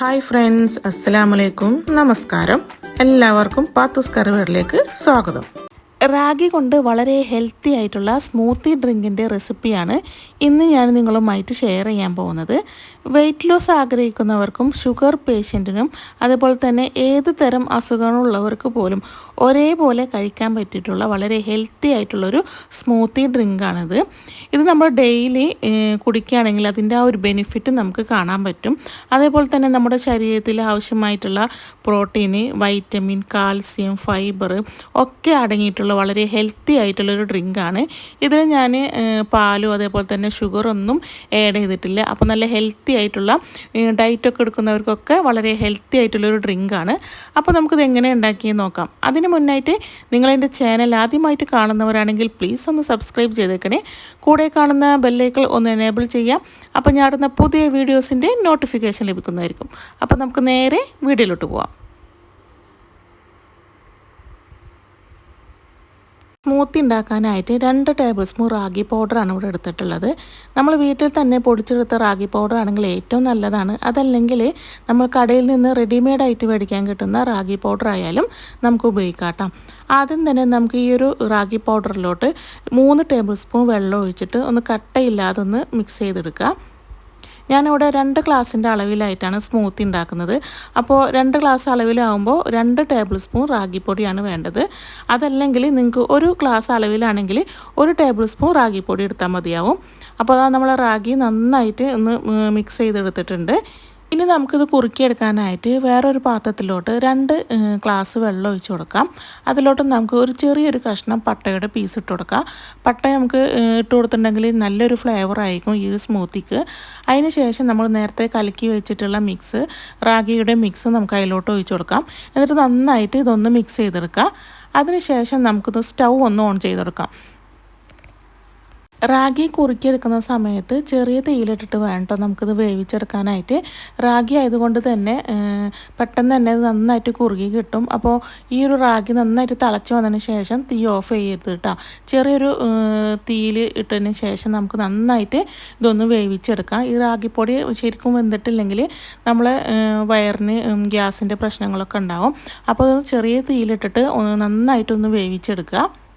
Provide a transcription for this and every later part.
Hi friends അസ്സലാമു അലൈക്കും നമസ്കാരം എല്ലാവർക്കും പാത്തൂസ് കറിവേറിലേക്ക് സ്വാഗതം. റാഗി കൊണ്ട് വളരെ ഹെൽത്തി ആയിട്ടുള്ള സ്മൂത്തി ഡ്രിങ്കിന്റെ റെസിപ്പിയാണ് ഇന്ന് ഞാൻ നിങ്ങളുമായിട്ട് ഷെയർ ചെയ്യാൻ പോകുന്നത്. വെയിറ്റ് ലോസ് ആഗ്രഹിക്കുന്നവർക്കും ഷുഗർ പേഷ്യന്റിനും അതുപോലെ തന്നെ ഏത് തരം അസുഖങ്ങളുള്ളവർക്ക് പോലും ഒരേപോലെ കഴിക്കാൻ പറ്റിയിട്ടുള്ള വളരെ ഹെൽത്തി ആയിട്ടുള്ളൊരു സ്മൂത്തി ഡ്രിങ്കാണിത്. ഇത് നമ്മൾ ഡെയിലി കുടിക്കുകയാണെങ്കിൽ അതിന്റെ ആ ഒരു ബെനിഫിറ്റ് നമുക്ക് കാണാൻ പറ്റും. അതേപോലെ തന്നെ നമ്മുടെ ശരീരത്തിൽ ആവശ്യമായിട്ടുള്ള പ്രോട്ടീന് വൈറ്റമിൻ കാൽസ്യം ഫൈബർ ഒക്കെ അടങ്ങിയിട്ടുള്ള വളരെ ഹെൽത്തി ആയിട്ടുള്ളൊരു ഡ്രിങ്കാണ്. ഇതിൽ ഞാൻ പാലും അതേപോലെ തന്നെ ഷുഗറൊന്നും ആഡ് ചെയ്തിട്ടില്ല. അപ്പോൾ നല്ല ഹെൽത്തി ആയിട്ടുള്ള ഡയറ്റൊക്കെ എടുക്കുന്നവർക്കൊക്കെ വളരെ ഹെൽത്തി ആയിട്ടുള്ള ആയിട്ടുള്ളൊരു ആണ്. അപ്പോൾ നമുക്കിത് എങ്ങനെ ഉണ്ടാക്കിയെന്ന് നോക്കാം. അതിന് മുന്നായിട്ട് നിങ്ങളെന്റെ ചാനൽ ആദ്യമായിട്ട് കാണുന്നവരാണെങ്കിൽ പ്ലീസ് ഒന്ന് സബ്സ്ക്രൈബ് ചെയ്തേക്കണേ. കൂടെ കാണുന്ന ബെല്ലേക്കൾ ഒന്ന് എനേബിൾ ചെയ്യാം അപ്പോൾ ഞാൻ ഇടുന്ന പുതിയ വീഡിയോസിന്റെ നോട്ടിഫിക്കേഷൻ ലഭിക്കുന്നതായിരിക്കും. അപ്പോൾ നമുക്ക് നേരെ വീഡിയോയിലോട്ട് പോവാം. സ്മൂത്തി ഉണ്ടാക്കാനായിട്ട് രണ്ട് ടേബിൾ സ്പൂൺ റാഗി പൗഡറാണ് ഇവിടെ എടുത്തിട്ടുള്ളത്. നമ്മൾ വീട്ടിൽ തന്നെ പൊടിച്ചെടുത്ത റാഗി പൗഡർ ആണെങ്കിൽ ഏറ്റവും നല്ലതാണ്. അതല്ലെങ്കിൽ നമ്മൾ കടയിൽ നിന്ന് റെഡിമെയ്ഡ് ആയിട്ട് മേടിക്കാൻ കിട്ടുന്ന റാഗി പൗഡർ ആയാലും നമുക്ക് ഉപയോഗിക്കാം ആദ്യം തന്നെ നമുക്ക് ഈ ഒരു റാഗി പൗഡറിലോട്ട് മൂന്ന് ടേബിൾ സ്പൂൺ വെള്ളം ഒഴിച്ചിട്ട് ഒന്ന് കട്ടയില്ലാതെ ഒന്ന് മിക്സ് ചെയ്തെടുക്കുക. ഞാനിവിടെ രണ്ട് ഗ്ലാസിന്റെ അളവിലായിട്ടാണ് സ്മൂത്തി ഉണ്ടാക്കുന്നത്. അപ്പോൾ രണ്ട് ഗ്ലാസ് അളവിലാവുമ്പോൾ രണ്ട് ടേബിൾ സ്പൂൺ റാഗിപ്പൊടിയാണ് വേണ്ടത്. അതല്ലെങ്കിൽ നിങ്ങൾക്ക് ഒരു ഗ്ലാസ് അളവിലാണെങ്കിൽ ഒരു ടേബിൾ സ്പൂൺ റാഗിപ്പൊടി എടുത്താൽ മതിയാവും. അപ്പോൾ അതാ നമ്മൾ റാഗി നന്നായിട്ട് ഒന്ന് മിക്സ് ചെയ്തെടുത്തിട്ടുണ്ട്. ഇനി നമുക്കിത് കുറുക്കിയെടുക്കാനായിട്ട് വേറൊരു പാത്രത്തിലോട്ട് രണ്ട് ഗ്ലാസ് വെള്ളം ഒഴിച്ച് കൊടുക്കാം. അതിലോട്ട് നമുക്ക് ഒരു ചെറിയൊരു കഷ്ണം പട്ടയുടെ പീസ് ഇട്ട് കൊടുക്കാം. പട്ട നമുക്ക് ഇട്ട് കൊടുത്തിട്ടുണ്ടെങ്കിൽ നല്ലൊരു ഫ്ലേവർ ആയിരിക്കും ഈ ഒരു സ്മൂത്തിക്ക് അതിന് ശേഷം നമ്മൾ നേരത്തെ കലക്കി വെച്ചിട്ടുള്ള മിക്സ് റാഗിയുടെ മിക്സ് നമുക്ക് അതിലോട്ട് ഒഴിച്ച് കൊടുക്കാം. എന്നിട്ട് നന്നായിട്ട് ഇതൊന്ന് മിക്സ് ചെയ്തെടുക്കാം. അതിനുശേഷം നമുക്കിത് സ്റ്റൗ ഒന്ന് ഓൺ ചെയ്തെടുക്കാം. റാഗി കുറുക്കിയെടുക്കുന്ന സമയത്ത് ചെറിയ തീയിലിട്ടിട്ട് വേണ്ടോ നമുക്കിത് വേവിച്ചെടുക്കാനായിട്ട്. റാഗി ആയതുകൊണ്ട് തന്നെ പെട്ടെന്ന് തന്നെ ഇത് നന്നായിട്ട് കുറുകി കിട്ടും. അപ്പോൾ ഈ ഒരു റാഗി നന്നായിട്ട് തിളച്ച് വന്നതിന് ശേഷം തീ ഓഫ് ചെയ്ത് കേട്ടോ ചെറിയൊരു തീയിൽ ഇട്ടതിന് ശേഷം നമുക്ക് നന്നായിട്ട് ഇതൊന്ന് വേവിച്ചെടുക്കാം. ഈ റാഗിപ്പൊടി ശരിക്കും വെന്തിട്ടില്ലെങ്കിൽ നമ്മൾ വയറിന് ഗ്യാസിന്റെ പ്രശ്നങ്ങളൊക്കെ ഉണ്ടാവും. അപ്പോൾ ചെറിയ തീയിലിട്ടിട്ട് നന്നായിട്ടൊന്ന് വേവിച്ചെടുക്കുക.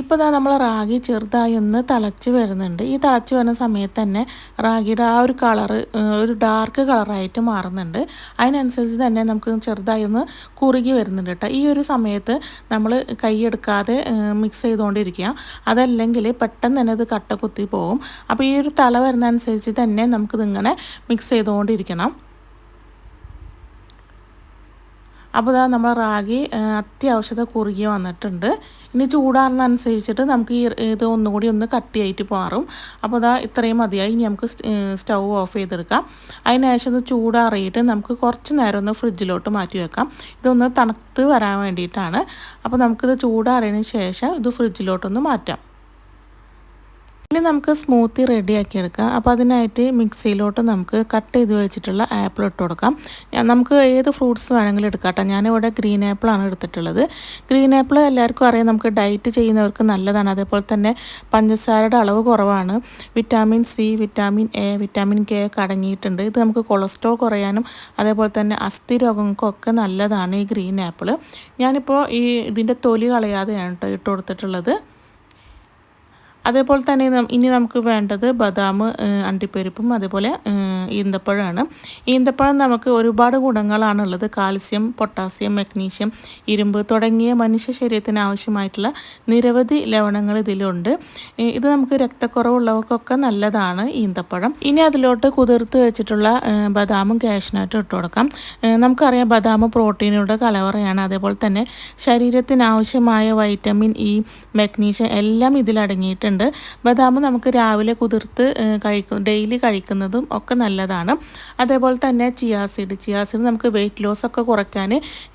ഇപ്പോൾ ഇതാ നമ്മൾ റാഗി ചെറുതായി ഒന്ന് തിളച്ച് വരുന്നുണ്ട്. ഈ തിളച്ച് വരുന്ന സമയത്ത് തന്നെ റാഗിയുടെ ആ ഒരു കളറ് ഒരു ഡാർക്ക് കളറായിട്ട് മാറുന്നുണ്ട്. അതിനനുസരിച്ച് തന്നെ നമുക്ക് ചെറുതായി ഒന്ന് കുറുകി വരുന്നുണ്ട് കേട്ടോ. ഈ ഒരു സമയത്ത് നമ്മൾ കൈയെടുക്കാതെ മിക്സ് ചെയ്തുകൊണ്ടിരിക്കുക. അതല്ലെങ്കിൽ പെട്ടെന്ന് തന്നെ ഇത് കട്ട കുത്തി പോകും അപ്പോൾ ഈ ഒരു തള വരുന്നതനുസരിച്ച് തന്നെ നമുക്കിതിങ്ങനെ മിക്സ് ചെയ്തുകൊണ്ടിരിക്കണം. അപ്പോൾ ഇതാ നമ്മൾ റാഗി അത്യാവശ്യത കുറുകി വന്നിട്ടുണ്ട്. ഇനി ചൂടാറുന്നതനുസരിച്ചിട്ട് നമുക്ക് ഈ ഇത് ഒന്നുകൂടി ഒന്ന് കട്ടിയായിട്ട് മാറും. അപ്പോൾ ഇതാ ഇത്രയും മതിയായി. ഇനി നമുക്ക് സ്റ്റൗ ഓഫ് ചെയ്തെടുക്കാം. അതിനുശേഷം ഇത് ചൂടാറിയിട്ട് നമുക്ക് കുറച്ച് നേരം ഒന്ന് ഫ്രിഡ്ജിലോട്ട് മാറ്റി വെക്കാം. ഇതൊന്ന് തണുത്ത് വരാൻ വേണ്ടിയിട്ടാണ്. അപ്പോൾ നമുക്കിത് ചൂടാറിയതിന് ശേഷം ഇത് ഫ്രിഡ്ജിലോട്ടൊന്ന് മാറ്റാം. ഇനി നമുക്ക് സ്മൂത്തി റെഡിയാക്കി എടുക്കാം. അപ്പോൾ അതിനായിട്ട് മിക്സിയിലോട്ട് നമുക്ക് കട്ട് ചെയ്ത് വെച്ചിട്ടുള്ള ആപ്പിൾ ഇട്ട് കൊടുക്കാം. നമുക്ക് ഏത് ഫ്രൂട്ട്സ് വേണമെങ്കിലും എടുക്കാം കേട്ടോ. ഞാനിവിടെ ഗ്രീൻ ആപ്പിളാണ് എടുത്തിട്ടുള്ളത്. ഗ്രീൻ ആപ്പിൾ എല്ലാവർക്കും അറിയാം നമുക്ക് ഡയറ്റ് ചെയ്യുന്നവർക്ക് നല്ലതാണ്. അതേപോലെ തന്നെ പഞ്ചസാരയുടെ അളവ് കുറവാണ്. Vitamin C vitamin A vitamin K ഒക്കെ അടങ്ങിയിട്ടുണ്ട്. ഇത് നമുക്ക് കൊളസ്ട്രോൾ കുറയാനും അതേപോലെ തന്നെ അസ്ഥി രോഗങ്ങൾക്കൊക്കെ നല്ലതാണ് ഈ ഗ്രീൻ ആപ്പിൾ ഞാനിപ്പോൾ ഈ ഇതിന്റെ തൊലി കളയാതെയാണ് കേട്ടോ ഇട്ട് കൊടുത്തിട്ടുള്ളത്. അതേപോലെ തന്നെ ഇനി നമുക്ക് വേണ്ടത് ബദാം അണ്ടിപ്പരിപ്പും അതേപോലെ ഈന്തപ്പഴമാണ് ഈന്തപ്പഴം നമുക്ക് ഒരുപാട് ഗുണങ്ങളാണുള്ളത്. കാൽസ്യം പൊട്ടാസ്യം മഗ്നീഷ്യം ഇരുമ്പ് തുടങ്ങിയ മനുഷ്യ ശരീരത്തിന് ആവശ്യമായിട്ടുള്ള നിരവധി ലവണങ്ങൾ ഇതിലുണ്ട്. ഇത് നമുക്ക് രക്തക്കുറവുള്ളവർക്കൊക്കെ നല്ലതാണ് ഈന്തപ്പഴം. ഇനി അതിലോട്ട് കുതിർത്ത് വെച്ചിട്ടുള്ള ബദാമും കാഷ്നട്ടും ഇട്ട് കൊടുക്കാം. നമുക്കറിയാം ബദാം പ്രോട്ടീനുകളുടെ കലവറയാണ്. അതേപോലെ തന്നെ ശരീരത്തിന് ആവശ്യമായ വൈറ്റമിൻ ഇ മഗ്നീഷ്യം എല്ലാം ഇതിലടങ്ങിയിട്ടുണ്ട്. ഉണ്ട് ബദാം നമുക്ക് രാവിലെ കുതിർത്ത് കഴിക്കും ഡെയിലി കഴിക്കുന്നതും ഒക്കെ നല്ലതാണ്. അതേപോലെ തന്നെ ചിയാ സീഡ്. ചിയാ സീഡ് നമുക്ക് വെയിറ്റ് ലോസ് ഒക്കെ കുറയ്ക്കാൻ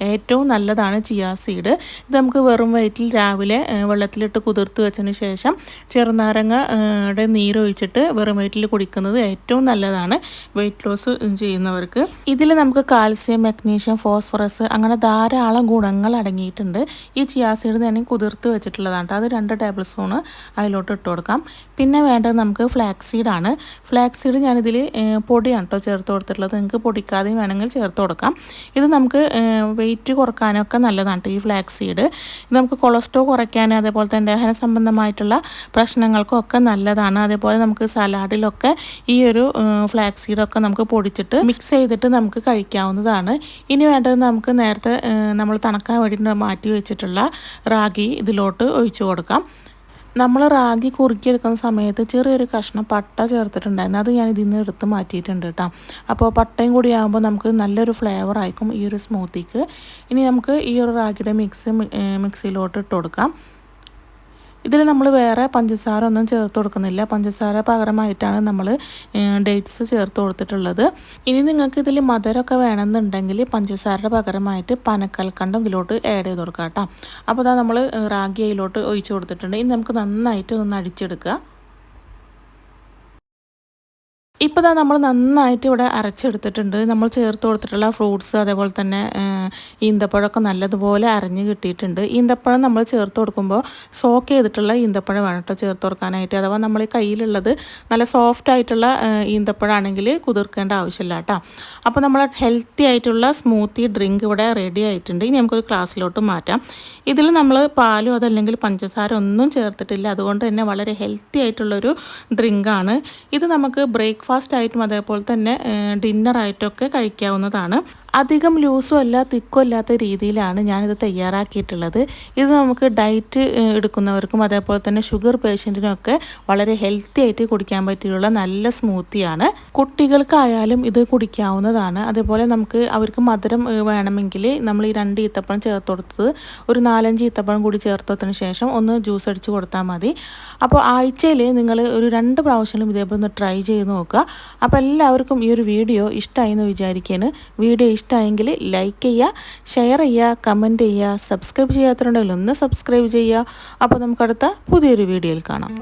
ഏറ്റവും നല്ലതാണ് ചിയാ സീഡ്. ഇത് നമുക്ക് വെറും വയറ്റിൽ രാവിലെ വെള്ളത്തിലിട്ട് കുതിർത്ത് വെച്ചതിന് ശേഷം ചെറുനാരങ്ങയുടെ നീരൊഴിച്ചിട്ട് വെറും വയറ്റിൽ കുടിക്കുന്നത് ഏറ്റവും നല്ലതാണ് വെയിറ്റ് ലോസ് ചെയ്യുന്നവർക്ക്. ഇതിൽ നമുക്ക് കാൽസ്യം മഗ്നീഷ്യം ഫോസ്ഫറസ് അങ്ങനെ ധാരാളം ഗുണങ്ങൾ അടങ്ങിയിട്ടുണ്ട്. ഈ ചിയാസീഡ് തന്നെ കുതിർത്ത് വെച്ചിട്ടുള്ളതാണ് അത് രണ്ട് ടേബിൾ സ്പൂണ് അതിലോട്ട് ഇതിലോട്ട് ഇട്ട് കൊടുക്കാം. പിന്നെ വേണ്ടത് നമുക്ക് ഫ്ലാക്സ് സീഡാണ് ഫ്ലാക്സ് സീഡ് ഞാനിതിൽ പൊടിയാണ് കേട്ടോ ചേർത്ത് കൊടുത്തിട്ടുള്ളത്. നിങ്ങൾക്ക് പൊടിക്കാതെയും വേണമെങ്കിൽ ചേർത്ത് കൊടുക്കാം. ഇത് നമുക്ക് വെയിറ്റ് കുറക്കാനൊക്കെ നല്ലതാണ് ഈ ഫ്ലാക്സ് സീഡ് ഇത് നമുക്ക് കൊളസ്ട്രോൾ കുറയ്ക്കാൻ അതേപോലെ തന്നെ ദഹന സംബന്ധമായിട്ടുള്ള പ്രശ്നങ്ങൾക്കും ഒക്കെ നല്ലതാണ്. അതേപോലെ നമുക്ക് സലാഡിലൊക്കെ ഈ ഒരു ഫ്ലാക്സ് സീഡൊക്കെ നമുക്ക് പൊടിച്ചിട്ട് മിക്സ് ചെയ്തിട്ട് നമുക്ക് കഴിക്കാവുന്നതാണ്. ഇനി വേണ്ടത് നമുക്ക് നേരത്തെ നമ്മൾ തണുക്കാൻ വേണ്ടിയിട്ട് മാറ്റി വെച്ചിട്ടുള്ള റാഗി ഇതിലോട്ട് ഒഴിച്ചു കൊടുക്കാം. നമ്മൾ റാഗി കുറുക്കിയെടുക്കുന്ന സമയത്ത് ചെറിയൊരു കഷ്ണം പട്ട ചേർത്തിട്ടുണ്ടായിരുന്നു. അത് ഞാൻ ഇതിൽ നിന്ന് എടുത്ത് മാറ്റിയിട്ടുണ്ട് കേട്ടോ. അപ്പോൾ പട്ടയും കൂടി ആകുമ്പോൾ നമുക്ക് നല്ലൊരു ഫ്ലേവർ ആയിരിക്കും ഈ ഒരു സ്മൂത്തിക്ക്. ഇനി നമുക്ക് ഈ ഒരു റാഗിയുടെ മിക്സ് മിക്സിയിലോട്ട് ഇട്ട് കൊടുക്കാം. ഇതിൽ നമ്മൾ വേറെ പഞ്ചസാര ഒന്നും ചേർത്ത് കൊടുക്കുന്നില്ല. പഞ്ചസാര പകരമായിട്ടാണ് നമ്മൾ ഡേറ്റ്സ് ചേർത്ത് കൊടുത്തിട്ടുള്ളത്. ഇനി നിങ്ങൾക്ക് ഇതിൽ മധുരമൊക്കെ വേണമെന്നുണ്ടെങ്കിൽ പഞ്ചസാരയുടെ പകരമായിട്ട് പനക്കൽക്കണ്ടം ഇതിലോട്ട് ആഡ് ചെയ്ത് കൊടുക്കാം കേട്ടോ അപ്പോൾ അതാ നമ്മൾ റാഗി അതിലോട്ട് ഒഴിച്ചു കൊടുത്തിട്ടുണ്ട്. ഇനി നമുക്ക് നന്നായിട്ട് ഒന്ന് അടിച്ചെടുക്കുക. ഇപ്പോൾ ഇതാ നമ്മൾ നന്നായിട്ട് ഇവിടെ അരച്ചെടുത്തിട്ടുണ്ട്. നമ്മൾ ചേർത്ത് കൊടുത്തിട്ടുള്ള ഫ്രൂട്ട്സ് അതേപോലെ തന്നെ ഈന്തപ്പഴമൊക്കെ നല്ലതുപോലെ അരഞ്ഞ് കിട്ടിയിട്ടുണ്ട്. ഈന്തപ്പഴം നമ്മൾ ചേർത്ത് കൊടുക്കുമ്പോൾ സോക്ക് ചെയ്തിട്ടുള്ള ഈന്തപ്പഴം വേണം കേട്ടോ ചേർത്ത് കൊടുക്കാനായിട്ട്. അഥവാ നമ്മൾ കയ്യിലുള്ളത് നല്ല സോഫ്റ്റ് ആയിട്ടുള്ള ഈന്തപ്പഴമാണെങ്കിൽ കുതിർക്കേണ്ട ആവശ്യമില്ല കേട്ടോ. അപ്പോൾ നമ്മൾ ഹെൽത്തി ആയിട്ടുള്ള സ്മൂത്തി ഡ്രിങ്ക് ഇവിടെ റെഡി ആയിട്ടുണ്ട്. ഇനി നമുക്കൊരു ക്ലാസ്സിലോട്ട് മാറ്റാം. ഇതിൽ നമ്മൾ പാലും അതല്ലെങ്കിൽ പഞ്ചസാര ഒന്നും ചേർത്തിട്ടില്ല. അതുകൊണ്ട് തന്നെ വളരെ ഹെൽത്തി ആയിട്ടുള്ളൊരു ഡ്രിങ്കാണ്. ഇത് നമുക്ക് ബ്രേക്ക്ഫാസ്റ്റ് ആയിട്ടും അതേപോലെ തന്നെ ഡിന്നറായിട്ടൊക്കെ കഴിക്കാവുന്നതാണ്. അധികം ലൂസും അല്ല തിക്കും അല്ലാത്ത രീതിയിലാണ് ഞാനിത് തയ്യാറാക്കിയിട്ടുള്ളത്. ഇത് നമുക്ക് ഡയറ്റ് എടുക്കുന്നവർക്കും അതേപോലെ തന്നെ ഷുഗർ പേഷ്യന്റിനൊക്കെ വളരെ ഹെൽത്തി ആയിട്ട് കുടിക്കാൻ പറ്റിയുള്ള നല്ല സ്മൂത്തിയാണ് കുട്ടികൾക്കായാലും ഇത് കുടിക്കാവുന്നതാണ്. അതേപോലെ നമുക്ക് അവർക്ക് മധുരം വേണമെങ്കിൽ നമ്മൾ ഈ രണ്ട് ഈത്തപ്പഴം ചേർത്ത് കൊടുത്തത് ഒരു നാലഞ്ച് ഈത്തപ്പഴം കൂടി ചേർത്തതിന് ശേഷം ഒന്ന് ജ്യൂസ് അടിച്ച് കൊടുത്താൽ മതി. അപ്പോൾ ആഴ്ചയിൽ നിങ്ങൾ ഒരു രണ്ട് പ്രാവശ്യങ്ങളും ഇതേപോലെ ഒന്ന് ട്രൈ ചെയ്ത് നോക്കുക. അപ്പോൾ എല്ലാവർക്കും ഈ ഒരു വീഡിയോ ഇഷ്ടമായി എന്ന് വിചാരിക്കുകയാണ്. വീഡിയോ ഇഷ്ടമായെങ്കിൽ ലൈക്ക് ചെയ്യുക ഷെയർ ചെയ്യുക കമന്റ് ചെയ്യുക സബ്സ്ക്രൈബ് ചെയ്യാത്തതുണ്ടെങ്കിൽ ഒന്ന് സബ്സ്ക്രൈബ് ചെയ്യുക. അപ്പോൾ നമുക്കടുത്ത പുതിയൊരു വീഡിയോയിൽ കാണാം.